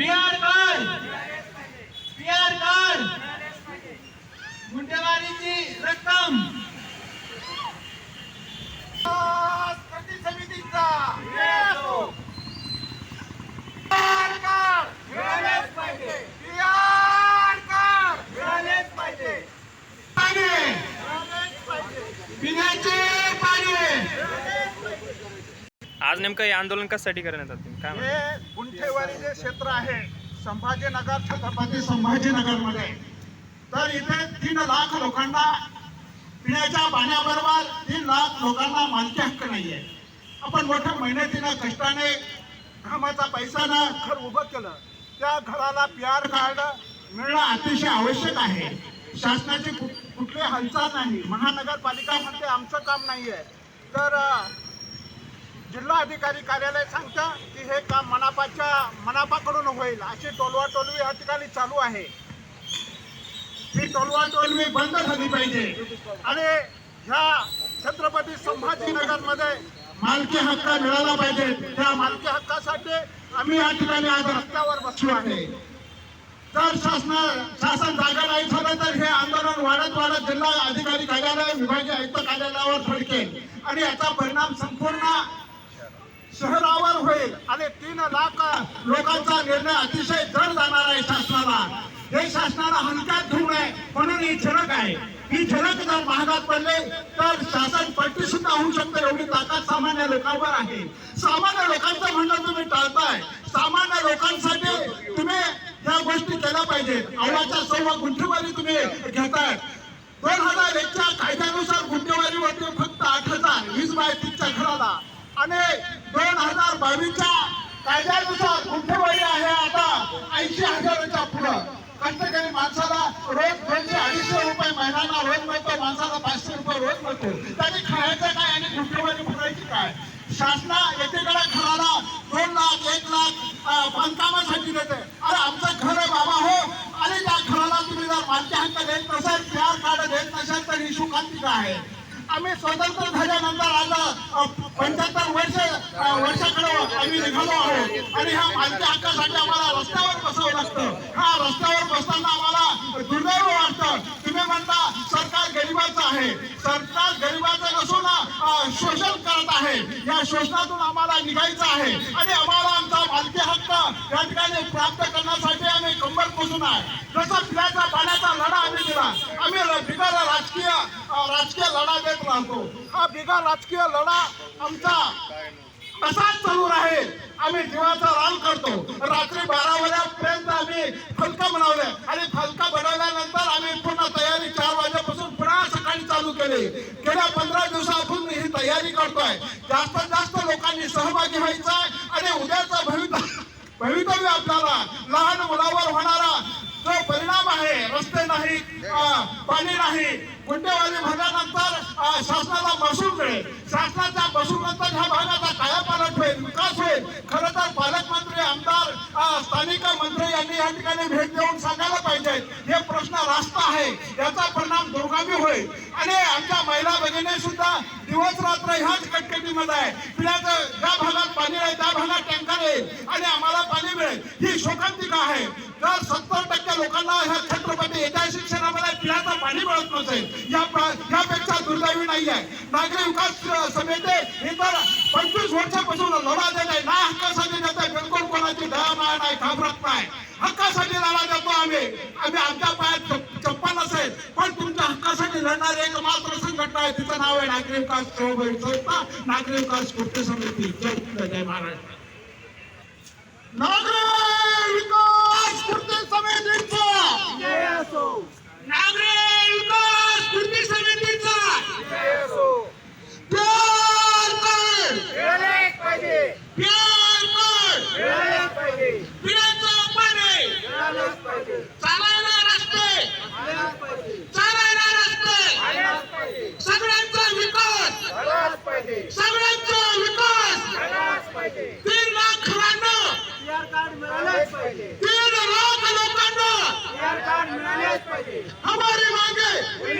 PR card PR card गुंठेवारीची रक्कम! कृती समितीचा बिहार कार्ड मिळालेच पाहिजे बिहार कार्ड मिळालेच पाहिजे पाणी! मिळालेच पाहिजे पिण्याचे पाणी! आज नेमकं हे आंदोलन कशासाठी करण्यात आलं? काय? हे जे क्षेत्र आहे संभाजीनगर छत्रपती संभाजीनगरमध्ये तर इथे तीन लाख लोकांना पिण्याच्या पाण्याबरोबर तीन लाख लोकांना मालकी हक्क नाहीये. आपण मोठ्या मेहनतीनं कष्टाने घामाचा पैशानं घर उभं केलं. त्या घराला पी आर कार्ड मिळणं अतिशय आवश्यक आहे. शासनाची कुठली हालचाल नाही. महानगरपालिका म्हणते आमचं काम नाहीये. तर जिल्हा अधिकारी कार्यालय सांगतं की हे काम मनापाच्या मनापाकडून होईल. अशी टोलवाटोलवी या ठिकाणी चालू आहे. ही टोलवाटोलवी बंद झाली पाहिजे. आणि ह्या छत्रपती संभाजीनगरमध्ये मालकी हक्क मिळाला पाहिजे. त्या मालकी हक्कासाठी आम्ही या ठिकाणी आज रस्त्यावर बसलो आहे. जर शासन शासन जागा नाही झालं तर हे आंदोलन वाढत वाढत जिल्हा अधिकारी कार्यालय विभागीय आयुक्त कार्यालयावर फडकेल. आणि याचा परिणाम संपूर्ण शहरावर होईल आणि तीन लाख लोकांचा निर्णय अतिशय जड जाणार आहे शासनाला. हे शासनाला हलक्यात घेऊ नये म्हणून ही झलक आहे. ही झलक जर महागात पडले तर शासन पट्टी सुद्धा होऊ शकते एवढी ताकद सामान्य लोकांवर आहे. सामान्य लोकांचं म्हणणं तुम्ही टाळताय. सामान्य लोकांसाठी तुम्ही या गोष्टी केल्या पाहिजेत. आवळाच्या सर्व गुंठेवारी तुम्ही घेताय. दोन हजार एकच्या कायद्यानुसार गुंठेवारीवरती फक्त आठ हजार वीस बाय घराला. आणि दोन हजार बावीसच्या कायद्यानुसार गुंठेवाडी आहे आता ऐंशी हजाराच्या पुढं. कष्टकरी माणसाला रोज दोनशे अडीचशे रुपये महिन्याला रोज मिळतो माणसाला पाचशे रुपये रोज मिळतो. त्यांनी खायचं काय आणि गुंठेवाडी भरायची काय? शासना एकेकडे घराला दोन लाख एक लाख बांधकामासाठी देते. अरे आमचं घर आहे बाबा हो. आणि त्या घराला तुम्ही जर मालकी हक्क देत नसाल पीआर कार्ड देत नसेल तर ही शोकांतिका आहे. आम्ही स्वतंत्र झाल्यानंतर आज पंच्याहत्तर वर्ष वर्षाकडे आम्ही निघालो आहोत. आणि ह्या मालकी हक्कासाठी आम्हाला रस्त्यावर बसावं लागतं हा रस्त्यावर बसताना आम्हाला दुर्दैव वाटतं तुम्ही म्हणता सरकार गरिबाचं आहे सरकार गरिबाचं नसून अ, शोषण करत आहे. या शोषणातून आम्हाला निघायचं आहे. आणि आम्हाला आमचा मालकी हक्क या ठिकाणी प्राप्त करण्यासाठी आम्ही कंबर पोसून आहे. जसं पिण्याचा पाण्याचा लढा आम्ही दिला आम्ही बिगर राजकीय राजकीय लढा देत राहतो. हा बिगर राजकीय लढा आमचा असाच चालू राहील. आम्ही जीवाचा रान करतो. रात्री बारा वाजेपर्यंत आम्ही फलका बनवले. आणि फलका बनवल्यानंतर आम्ही पुन्हा तयारी चार वाजेपासून पुन्हा सकाळी चालू केली. गेल्या पंधरा दिवसापासून तयारी करतोय. जास्तीत जास्त लोकांनी सहभागी व्हायचा आणि उद्याचा भवितव्य भवितव्य आपल्याला लहान मुलावर होणारा जो परिणाम आहे रस्ते नाही पाणी नाही गुंडेवाली भागानंतर शासनाला महसूल मिळेल शासनाच्या महसूल नंतर ह्या भागाचा कायापालट होईल विकास होईल. खरं तर पालकमंत्री आमदार स्थानिक मंत्री यांनी या ठिकाणी भेट देऊन सांगायला पाहिजे. हे प्रश्न रास्त आहे. याचा परिणाम दुर्गामी होईल आणि आमच्या महिला भगिनी सुद्धा दिवस रात्र ह्याच कटकटीमध्ये आहे. पिण्याचं ज्या भागात पाणी आहे त्या भागात टँकर येईल आणि आम्हाला पाणी मिळेल. ही शोकांतिका आहे. जर सत्तर टक्के लोकांना ह्या छत्रपती येत्या शिक्षणामध्ये पिण्याचं पाणी मिळत नसेल या यापेक्षा दुर्दैवी नाही आहे. नागरी विकास समिती हे तर पंचवीस वर्षापासून लढा देत आहे. ना हक्कासाठी देत आहे बिलकुल कोणाची दया नाही घाबरत नाही. हक्कासाठी लढा देतो आम्ही. आम्ही आमच्या पायात नाव आहे नागरी विकास सहकारी संस्था नागरी विकास कृती समिती. जय जय महाराष्ट्र नागरी विकास कृती समितीचा नागरी विकास कृती समितीचा प्यार कर प्यार कर पिण्याचं पाणी चालायला रस्ते चालायला रस्ते सगळ्यांचा विकास सगळ्यांचा विकास तीन लाख घरांना तीन लाख लोकांना. हमारी मांगे.